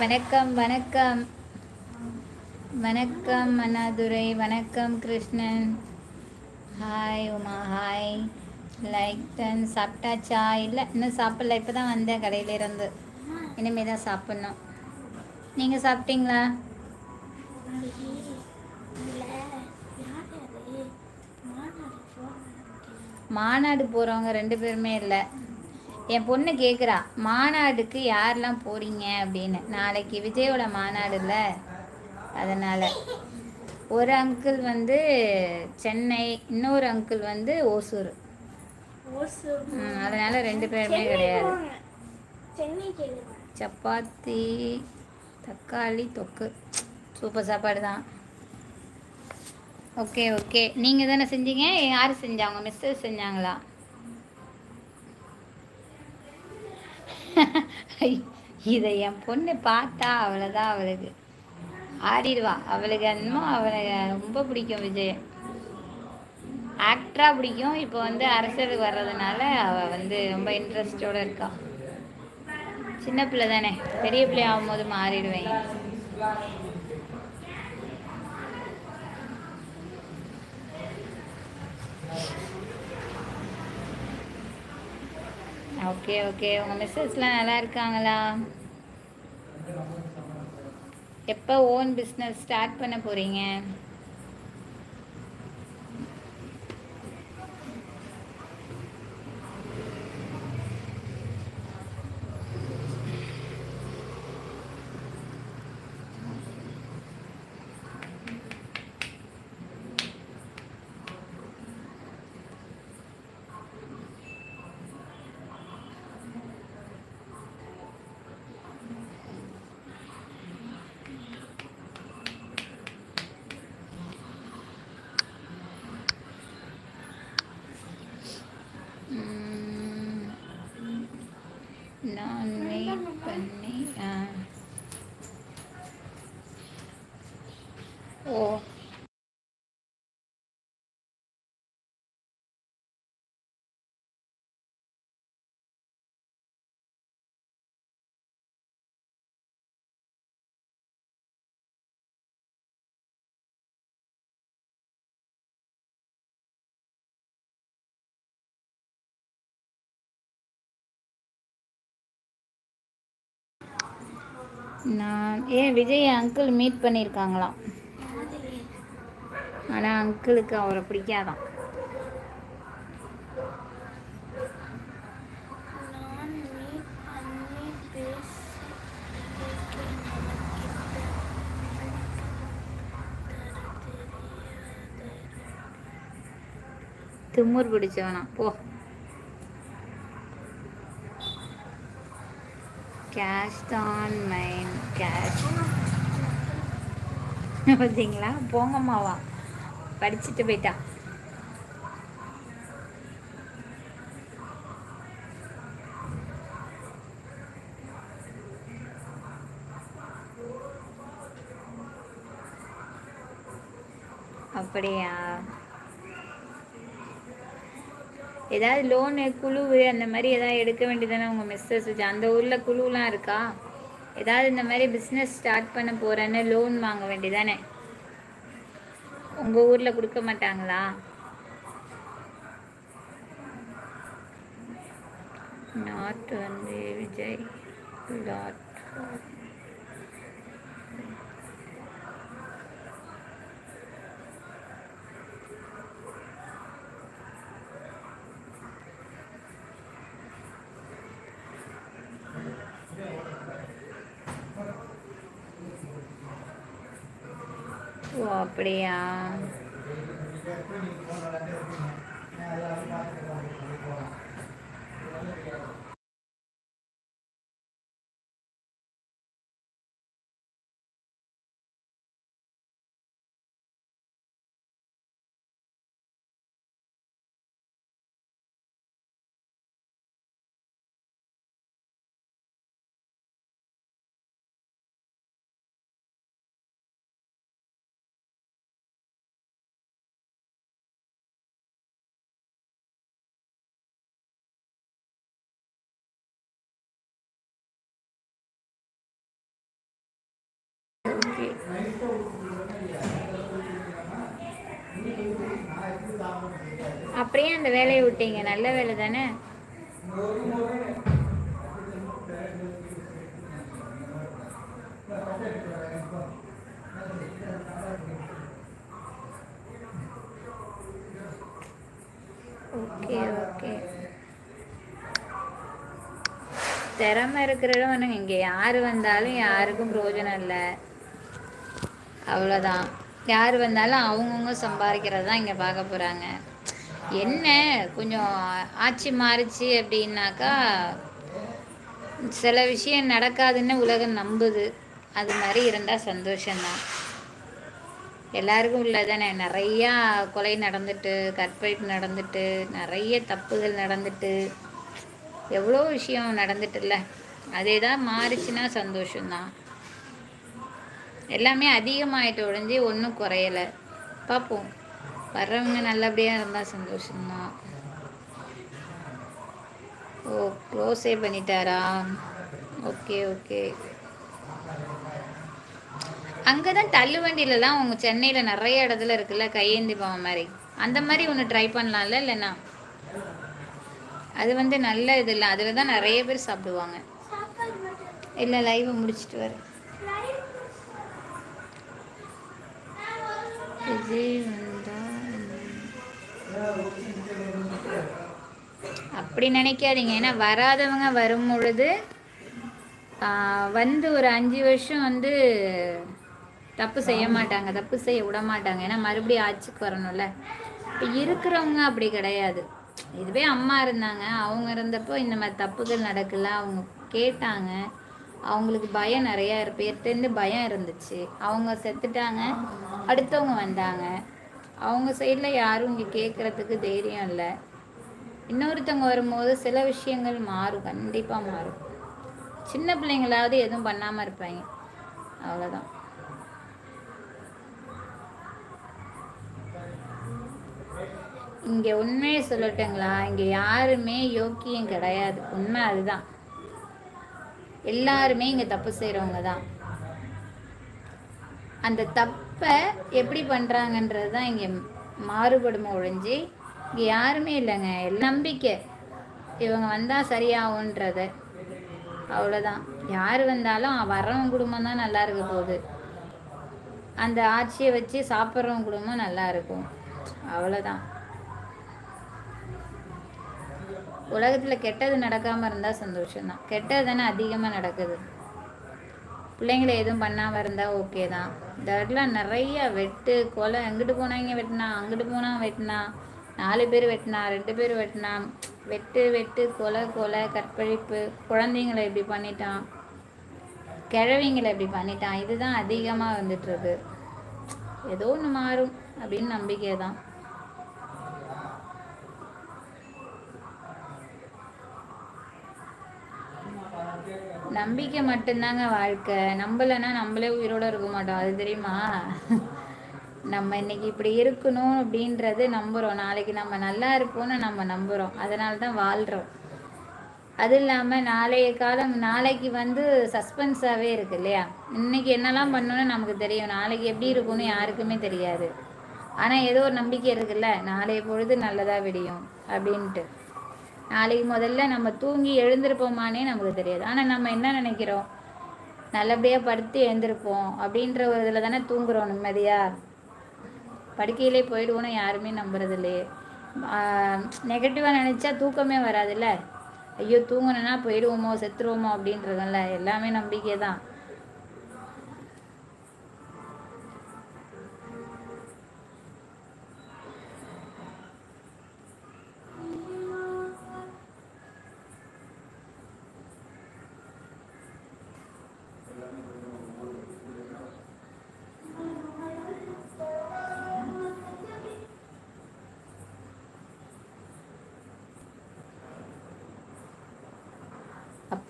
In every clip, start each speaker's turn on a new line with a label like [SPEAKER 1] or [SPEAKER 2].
[SPEAKER 1] வணக்கம் வணக்கம். வணக்கம் அண்ணாதுரை வணக்கம் Krishnan. Hi Uma hi like done சாப்பிட்டாச்சா? இல்லை இன்னும் சாப்பிடல. இப்போ தான் வந்தேன் கடையிலேருந்து இனிமேல் தான் சாப்பிட்ணும். நீங்கள் சாப்பிட்டீங்களா? மாநாடு போகிறவங்க ரெண்டு பேருமே இல்லை. என் பொண்ணு கேட்குறா மாநாடுக்கு யாரெல்லாம் போகிறீங்க அப்படின்னு. நாளைக்கு விஜயோட மாநாடு இல்லை. அதனால். ஒரு அங்கிள் வந்து சென்னை இன்னொரு அங்கிள் வந்து ஓசூர். அதனால் ரெண்டு பேருமே கிடையாது. சப்பாத்தி தக்காளி தொக்கு. சூப்பர் சாப்பாடு தான். Okay okay. நீங்கள் தானே செஞ்சீங்க? யார் செஞ்சாங்க மிஸ்டர் செஞ்சாங்களா? இதை என் பொண்ணு பார்த்தா அவ்வளோதான் அவளுக்கு. ஆடிடுவா. அவளுக்கு என்னமோ அவளுக்கு ரொம்ப பிடிக்கும் விஜய். ஆக்டராக பிடிக்கும். இப்போ வந்து அரசியலுக்கு வர்றதுனால அவள் வந்து ரொம்ப இன்ட்ரெஸ்டோடு இருக்கா. சின்ன பிள்ளை தானே. பெரிய பிள்ளை ஆகும்போது மாறிடுவேன். ஓகே ஓகே உங்கள் மிஸ்ஸஸ்லாம் நல்லா இருக்காங்களா? எப்போ ஓன் பிஸ்னஸ் ஸ்டார்ட் பண்ண போகிறீங்க நான் வெயிட் பண்ணி ஓ நான் ஏன் விஜய் அங்கிள் மீட் பண்ணியிருக்காங்களாம் ஆனால் அங்கிளுக்கு அவரை பிடிக்காதான் திமுர் பிடிச்சவனா? போ. கேஷ் தான் மைன் கேஷ் பார்த்தீங்களா போங்கம்மாவா. படிச்சுட்டு போயிட்டா. அப்படியா? ஏதாவது லோனு குழு அந்த மாதிரி ஏதாவது எடுக்க வேண்டியதானே உங்கள் மிஸ்ஸஸ் அந்த ஊரில் குழுலாம் இருக்கா? ஏதாவது இந்த மாதிரி பிஸ்னஸ் ஸ்டார்ட் பண்ண போகிறேன்னு லோன் வாங்க வேண்டியதானே? உங்கள் ஊரில் கொடுக்க மாட்டாங்களா? நாட் வந்து விஜய் லாட் ஓ அப்படியா? ஏன் அந்த வேலையை விட்டீங்க? நல்ல வேலை தானே? ஓகே ஓகே தெறம இருக்கிறவனுங்க இங்க யாரு வந்தாலும் யாருக்கும் பிரயோஜனம் இல்ல. அவ்வளோதான் யாரு வந்தாலும் அவங்கவுங்க சம்பாதிக்கிறதுதா இங்க பார்க்க போறாங்க. என்ன? கொஞ்சம் ஆட்சி மாறிச்சு அப்படின்னாக்கா சில விஷயம் நடக்காதுன்னு உலகம் நம்புது. அது மாரி இருந்தா சந்தோஷந்தா எல்லாருக்கு உள்ளதானே. நிறையா கொலை நடந்துட்டு கற்பழிப்பு நடந்துட்டு நிறைய தப்புகள் நடந்துட்டு எவ்ளோ விஷயோ நடந்துட்டுல்ல. தான் மாறிச்சுன்னா சந்தோஷம்தான். எல்லாமே அதிகமாயிட்ட ஒழிஞ்சு ஒன்றும் குறையலை. பார்ப்போம் வர்றவங்க நல்லபடியாக இருந்தால் சந்தோஷம்தான். ஓ க்ளோஸே பண்ணிட்டாரா? Okay okay. அங்கே தான் தள்ளுவண்டியிலலாம் உங்கள் சென்னையில் நிறைய இடத்துல இருக்குல்ல கையேந்தி பவன் மாதிரி. அந்த மாதிரி ஒன்று ட்ரை பண்ணலாம்ல இல்லைண்ணா அது வந்து நல்ல இது இல்லை அதில் தான் நிறைய பேர் சாப்பிடுவாங்க. இல்லை லைவை முடிச்சுட்டு வரே விஜய் அப்படி நினைக்காதீங்க. ஏன்னா வராதவங்க வரும் பொழுது வந்து ஒரு அஞ்சு வருஷம் வந்து தப்பு செய்ய மாட்டாங்க. தப்பு செய்ய விட மாட்டாங்க. ஏன்னா மறுபடியும் ஆட்சிக்கு வரணும்ல. இப்போ இருக்கிறவங்க அப்படி கிடையாது. இதுவே அம்மா இருந்தாங்க. அவங்க இருந்தப்போ இந்த மாதிரி தப்புகள் நடக்கல. அவங்க கேட்டாங்க. அவங்களுக்கு பயம் நிறையா பேர்ட்டேருந்து பயம் இருந்துச்சு. அவங்க செத்துட்டாங்க. அடுத்தவங்க வந்தாங்க. அவங்க சைடில் யாரும் இங்க கேக்குறதுக்கு தைரியம் இல்ல. இன்னொருத்தவங்க வரும்போது சில விஷயங்கள் மாறும் கண்டிப்பா மாறும். சின்ன பிள்ளைங்களாவது எதுவும் பண்ணாம இருப்பாங்க. அவ்வளோதான் இங்க உண்மையை சொல்லட்டுங்களா? இங்க யாருமே யோக்கியம் கிடையாது. உண்மை அதுதான். எல்லாருமே இங்க தப்பு செய்கிறவங்க தான் அந்த ஷேப்பை எப்படி பண்ணுறாங்கன்றது தான் இங்கே மாறுபடும் ஒழிஞ்சு? இங்கே யாருமே இல்லைங்க. நம்பிக்கை. இவங்க வந்தால் வந்தா அவ்வளோதான் யார் வந்தாலும் வர்றவங்க குடும்பம் தான் நல்லா இருக்க போகுது. அந்த ஆட்சியை வச்சு சாப்பிட்றவங்க குடும்பம் நல்லா இருக்கும். அவ்வளோதான் உலகத்தில் கெட்டது நடக்காமல் இருந்தால் சந்தோஷம்தான். கெட்டது தானே அதிகமாக நடக்குது. பிள்ளைங்கள எதுவும் பண்ணாமல் இருந்தால் ஓகே தான். இந்த எடத்துல வெட்டு கொலை எங்கிட்டு போனாங்க வெட்டினா அங்கிட்டு போனால் வெட்டினா நாலு பேர் வெட்டினா ரெண்டு பேர் வெட்டினா வெட்டு வெட்டு கொலை கொலை கற்பழிப்பு குழந்தைங்களை இப்படி பண்ணிட்டான் கிழவிங்களை இப்படி பண்ணிட்டான். இதுதான் அதிகமாக வந்துட்டுருக்கு ஏதோ ஒன்று மாறும் அப்படின்னு நம்பிக்கை தான் நம்பிக்கை மட்டும்தாங்க வாழ்க்கை. நம்பலைன்னா நம்மளே உயிரோட இருக்க மாட்டோம். அது தெரியுமா? நம்ம இன்னைக்கு இப்படி இருக்கணும் அப்படின்றது நம்புகிறோம் நாளைக்கு நம்ம நல்லா இருப்போம்னு நம்ம நம்புகிறோம் அதனால தான் வாழ்கிறோம் அது இல்லாம நாளைய காலம் நாளைக்கு வந்து சஸ்பென்ஸாவே இருக்கு இல்லையா? இன்னைக்கு என்னெல்லாம் பண்ணணும்னு நமக்கு தெரியும். நாளைக்கு எப்படி இருக்கும்னு யாருக்குமே தெரியாது. ஆனா ஏதோ ஒரு நம்பிக்கை இருக்குல்ல? நாளைய பொழுது நல்லதா விடியும் அப்படின்ட்டு. நாளைக்கு முதல்ல நம்ம தூங்கி எழுந்திருப்போமானே நமக்கு தெரியாது. ஆனால் நம்ம என்ன நினைக்கிறோம்? நல்லபடியாக படுத்து எழுந்திருப்போம் அப்படின்ற ஒரு இதில் தானே தூங்குறோம் நிம்மதியாக படுக்கையிலே போயிடுவோன்னு யாருமே நம்புறது இல்லையே நெகட்டிவாக நினச்சா தூக்கமே வராதுல்ல? ஐயோ தூங்குனனா போயிடுவோமோ செத்துருவோமோ அப்படின்றதுல எல்லாமே நம்பிக்கை தான்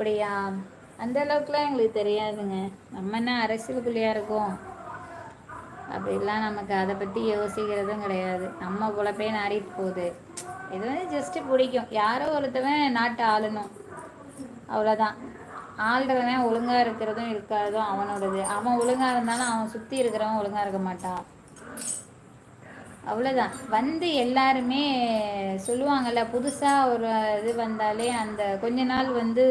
[SPEAKER 1] அப்படியா? அந்த அளவுக்குலாம் எங்களுக்கு தெரியாதுங்க. நம்ம என்ன அரசியலுக்குள்ளேயா இருக்கோம்? அப்படிலாம் நமக்கு அதை பத்தி யோசிக்கிறதும் கிடையாது. நம்ம பொழப்பே நாறிட்டு போகுது. இது வந்து ஜஸ்ட்டு பிடிக்கும். யாரோ ஒருத்தவன் நாட்டு ஆளணும். அவ்வளோதான் ஆள்றவன் ஒழுங்கா இருக்கிறதும் இருக்காததும் அவனோடது. அவன் ஒழுங்கா இருந்தாலும் அவன் சுற்றி இருக்கிறவன் ஒழுங்கா இருக்க மாட்டா அவ்வளோதான் வந்து எல்லாருமே சொல்லுவாங்கள்ல புதுசாக ஒரு இது வந்தாலே அந்த கொஞ்ச நாள் வந்து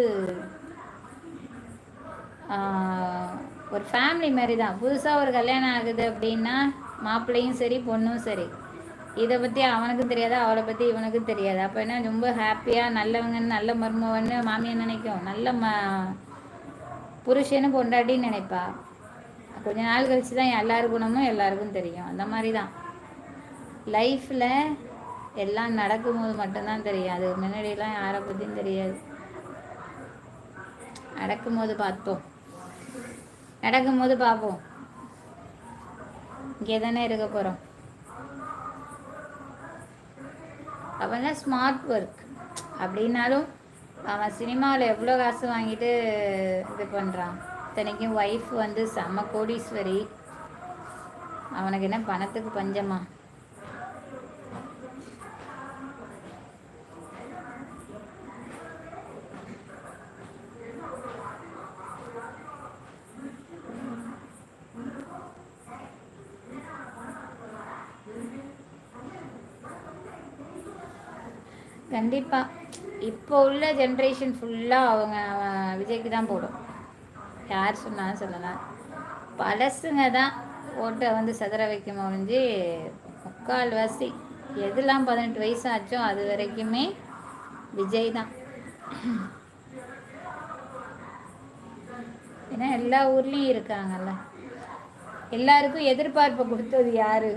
[SPEAKER 1] ஒரு ஃபேமிலி மாதிரி தான் புதுசாக ஒரு கல்யாணம் ஆகுது அப்படின்னா மாப்பிள்ளையும் சரி பொண்ணும் சரி. இதை பற்றி அவனுக்கும் தெரியாது அவளை பற்றி இவனுக்கும் தெரியாது. அப்போ என்ன ரொம்ப ஹாப்பியாக நல்லவங்கன்னு நல்ல மருமவன்னு மாமியார் நினைக்கும். நல்ல ம புருஷன்னு பொண்டாட்டின்னு நினைப்பா. கொஞ்ச நாள் கழிச்சு தான் எல்லாரு குணமும் எல்லாருக்கும் தெரியும். அந்த மாதிரி தான் லைஃப்பில் எல்லாம் நடக்கும்போது மட்டும்தான் தெரியும். அது முன்னாடியெல்லாம் யாரை பற்றியும் தெரியாது. நடக்கும்போது பார்த்தோம் நடக்கும்போது பார்ப்போம். இங்கே தானே இருக்க போகிறோம் அவன்லாம் ஸ்மார்ட் ஒர்க் அப்படின்னாலும் அவன் சினிமாவில் எவ்வளோ காசு வாங்கிட்டு இது பண்ணுறான் இத்தனைக்கும் ஒய்ஃப் வந்து செம்ம கோடீஸ்வரி. அவனுக்கு என்ன பணத்துக்கு பஞ்சமா? கண்டிப்பாக இப்போ உள்ள ஜென்ரேஷன் ஃபுல்லாக அவங்க விஜய்க்கு தான் போடும். யார் சொன்னாலும் சொல்லலாம். பழசுங்க தான் ஓட்டை வந்து சதுர வைக்கும் முடிஞ்சு முக்கால்வாசி எதெல்லாம் பதினெட்டு வயசு ஆச்சோ அது வரைக்குமே விஜய் தான். ஏன்னா எல்லா ஊர்லேயும் இருக்காங்கல்ல. எல்லாருக்கும் எதிர்பார்ப்பை கொடுத்தது யாரு?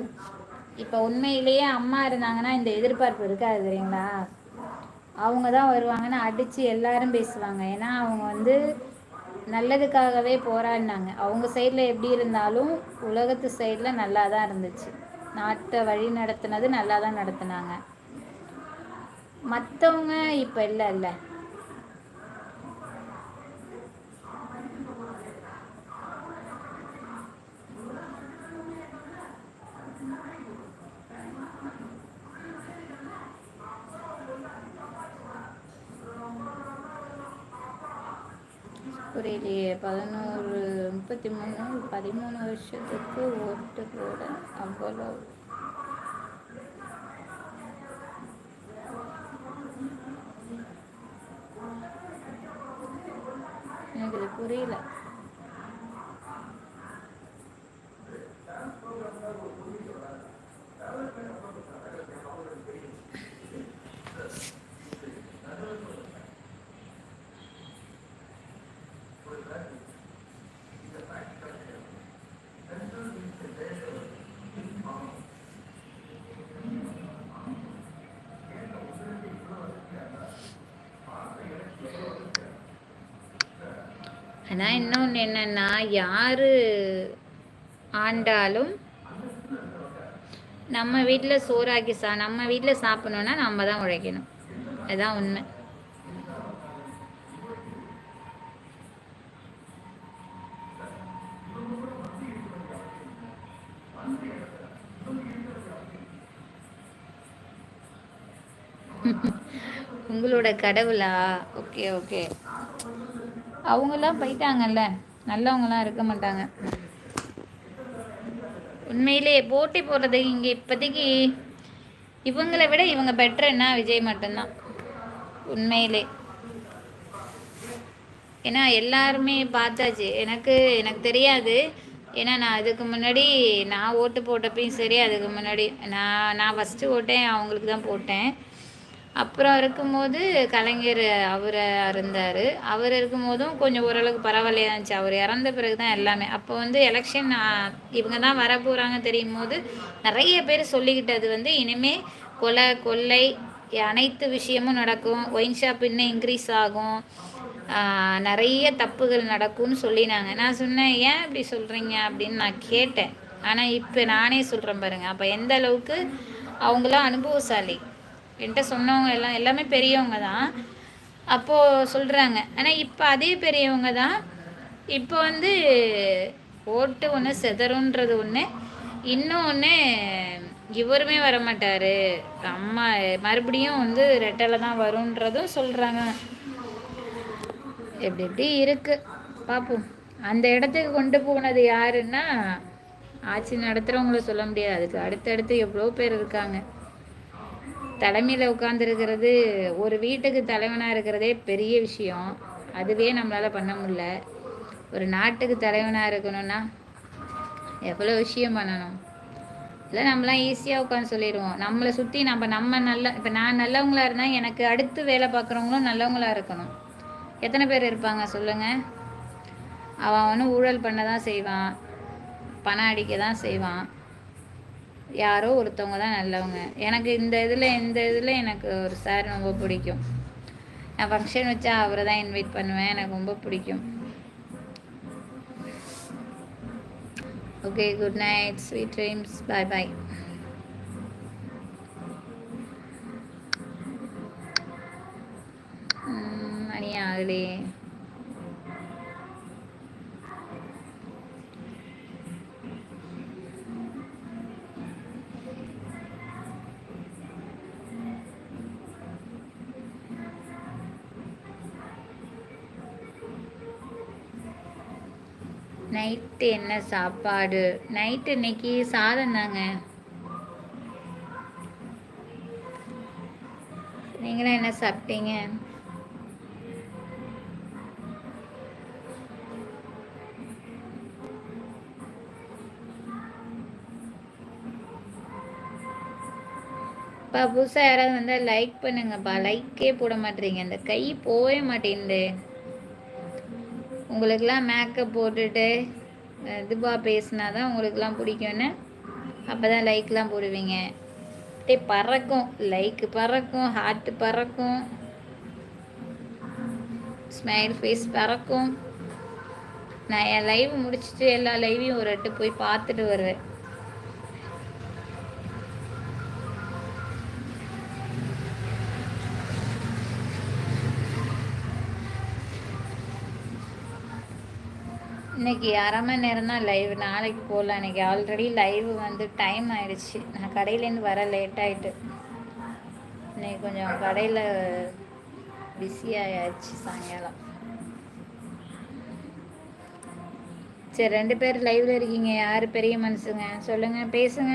[SPEAKER 1] இப்போ உண்மையிலேயே அம்மா இருந்தாங்கன்னா இந்த எதிர்பார்ப்பு இருக்காது தெரியுங்களா? அவங்க தான் வருவாங்கன்னு அடித்து எல்லாரும் பேசுவாங்க. ஏன்னா அவங்க வந்து நல்லதுக்காகவே போராடினாங்க. அவங்க சைடில் எப்படி இருந்தாலும் உலகத்து சைடில் நல்லா தான் இருந்துச்சு. நாட்டை வழி நடத்தினது நல்லா தான் நடத்தினாங்க. மற்றவங்க இப்போ இல்லை இல்லை. புரியலையே பதினோரு முப்பத்தி மூணு பதிமூணு வருஷத்துக்கு ஓட்டு கூட அவ்வளோ எனக்கு இது புரியல ஆனால் இன்னொன்று என்னென்னா யார் ஆண்டாலும் நம்ம வீட்டில் சோறாக்கி சா நம்ம வீட்டில் சாப்பிடணுன்னா நம்ம தான் உழைக்கணும். அதுதான் உண்மை. உங்களோட கடவுளா? Okay okay. அவங்கெல்லாம் போயிட்டாங்கல்ல. நல்லவங்களாம் இருக்க மாட்டாங்க. உண்மையிலே போட்டி போடுறதுக்கு இங்கே இப்போதைக்கு இவங்களை விட இவங்க பெட்டர்னா விஜய் மட்டும்தான். உண்மையிலே. ஏன்னா எல்லாருமே பார்த்தாச்சு. எனக்கு எனக்கு தெரியாது. ஏன்னா நான் அதுக்கு முன்னாடி நான் ஓட்டு போட்டப்பையும் சரி அதுக்கு முன்னாடி நான் நான் ஃபஸ்ட்டு ஓட்டேன் அவங்களுக்கு தான் போட்டேன். அப்புறம் இருக்கும்போது கலைஞர் அவர் இருந்தார் அவர் இருக்கும்போதும் கொஞ்சம் ஓரளவுக்கு பரவாயில்லையா இருந்துச்சு. அவர் இறந்த பிறகு தான் எல்லாமே. அப்போ வந்து எலெக்ஷன் இவங்க தான் வர போகிறாங்க தெரியும் போது நிறைய பேர் சொல்லிக்கிட்டது வந்து இனிமேல் கொலை கொள்ளை அனைத்து விஷயமும் நடக்கும். ஒயின் ஷாப் இன்னும் இன்க்ரீஸ் ஆகும். நிறைய தப்புகள் நடக்கும்னு சொல்லினாங்க. நான் சொன்னேன் ஏன் இப்படி சொல்கிறீங்க அப்படின்னு நான் கேட்டேன். ஆனால் இப்போ நானே சொல்கிறேன் பாருங்கள் அப்போ எந்த அளவுக்கு அவங்களாம் அனுபவசாலி. என்கிட்ட சொன்னவங்க எல்லாம் எல்லாமே பெரியவங்க தான். அப்போது சொல்கிறாங்க ஆனால் இப்போ அதே பெரியவங்க தான். இப்போ வந்து ஓட்டு ஒன்று செதறுன்றது ஒன்று இன்னும் ஒன்று இவருமே வரமாட்டார். அம்மா மறுபடியும் வந்து ரெட்டலை தான் வரும்ன்றதும் சொல்கிறாங்க எப்படி எப்படி இருக்குது பார்ப்போம் அந்த இடத்துக்கு கொண்டு போனது யாருன்னா ஆட்சி நடத்துகிறவங்கள சொல்ல முடியாது. அதுக்கு அடுத்தடுத்து எவ்வளோ பேர் இருக்காங்க. தலைமையில் உட்காந்துருக்கிறது ஒரு வீட்டுக்கு தலைவனாக இருக்கிறதே பெரிய விஷயம். அதுவே நம்மளால் பண்ண முடில ஒரு நாட்டுக்கு தலைவனாக இருக்கணும்னா எவ்வளோ விஷயம் பண்ணணும்? இல்லை நம்மளாம் ஈஸியாக உட்காந்து சொல்லிடுவோம். நம்மளை சுற்றி நம்ம நம்ம நல்ல இப்போ நான் நல்லவங்களா இருந்தால் எனக்கு அடுத்து வேலை பார்க்குறவங்களும் நல்லவங்களாக இருக்கணும். எத்தனை பேர் இருப்பாங்க சொல்லுங்கள் அவன் அவனும் ஊழல் பண்ண தான் செய்வான். பணம் அடிக்க தான் செய்வான். யாரோ ஒருத்தவங்க தான் நல்லவங்க. எனக்கு இந்த இதில் இந்த இதில் எனக்கு ஒரு சார் ரொம்ப பிடிக்கும். நான் ஃபங்க்ஷன் வச்சா அவரை தான் இன்வைட் பண்ணுவேன். எனக்கு ரொம்ப பிடிக்கும். Okay good night sweet dreams bye bye மணி ஆகலையே நைட்டு என்ன சாப்பாடு? நைட்டு இன்னைக்கு சாதம் தாங்க. நீங்களாம் என்ன சாப்பிட்டீங்க? பா புதுசாக யாராவது வந்தால் லைக் பண்ணுங்கப்பா. லைக்கே போட மாட்டேறீங்க. இந்த கை போவே மாட்டேங்குது. உங்களுக்கெல்லாம் மேக்கப் போட்டுட்டு இதுவாக பேசினா தான் உங்களுக்குலாம் பிடிக்கும்னு. அப்போ தான் லைக்லாம் போடுவீங்க. அப்படியே பறக்கும். லைக்கு பறக்கும் ஹார்ட்டு பறக்கும். ஸ்மைல் ஃபேஸ் பறக்கும். நான் என் லைவ் முடிச்சுட்டு எல்லா லைவையும் ஒரு எட்டு போய் பார்த்துட்டு வருவேன். இன்னைக்கு அரை மணி நேரம் தான் லைவ் நாளைக்கு போகல இன்னைக்கு ஆல்ரெடி லைவ் வந்து டைம் ஆயிடுச்சு. நான் கடையிலேருந்து வர லேட் ஆயிட்டு. இன்னைக்கு கொஞ்சம் கடையில் பிஸியாகிடுச்சு சாயங்காலம். சரி ரெண்டு பேர் லைவ்ல இருக்கீங்க. யார் பெரிய மனுஷங்க? சொல்லுங்க பேசுங்க.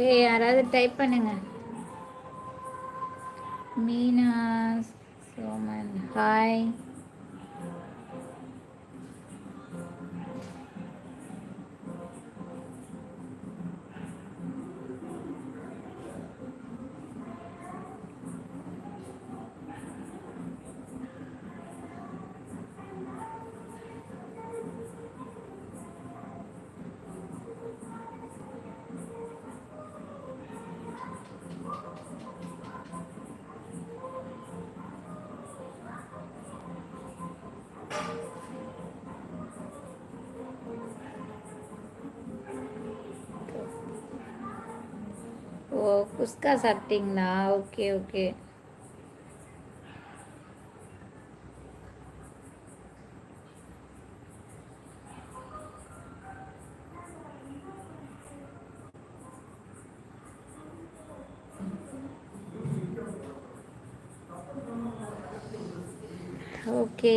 [SPEAKER 1] ஓகே யாராவது டைப் பண்ணுங்க. மீனா சோமன் ஹாய் ஓ குஸ்கா சாப்பிட்டீங்களா? Okay okay. ஓகே.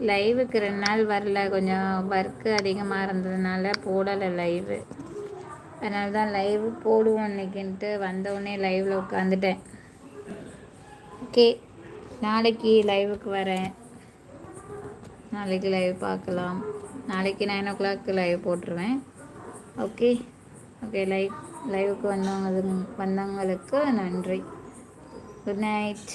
[SPEAKER 1] லைவுக்கு ரெண்டு நாள் வரல. கொஞ்சம் ஒர்க்கு அதிகமாக இருந்ததுனால போடலை லைவு அதனால தான் லைவ் போடுவோம் இன்னைக்குன்ட்டு வந்தவுடனே லைவில் உட்காந்துட்டேன் ஓகே நாளைக்கு லைவுக்கு வரேன். நாளைக்கு லைவ் பார்க்கலாம். நாளைக்கு நைன் ஓ கிளாக்கு லைவ் போட்டுருவேன். ஓகே ஓகே லைவ் லைவுக்கு வந்தவங்க வந்தவங்களுக்கு நன்றி. Good night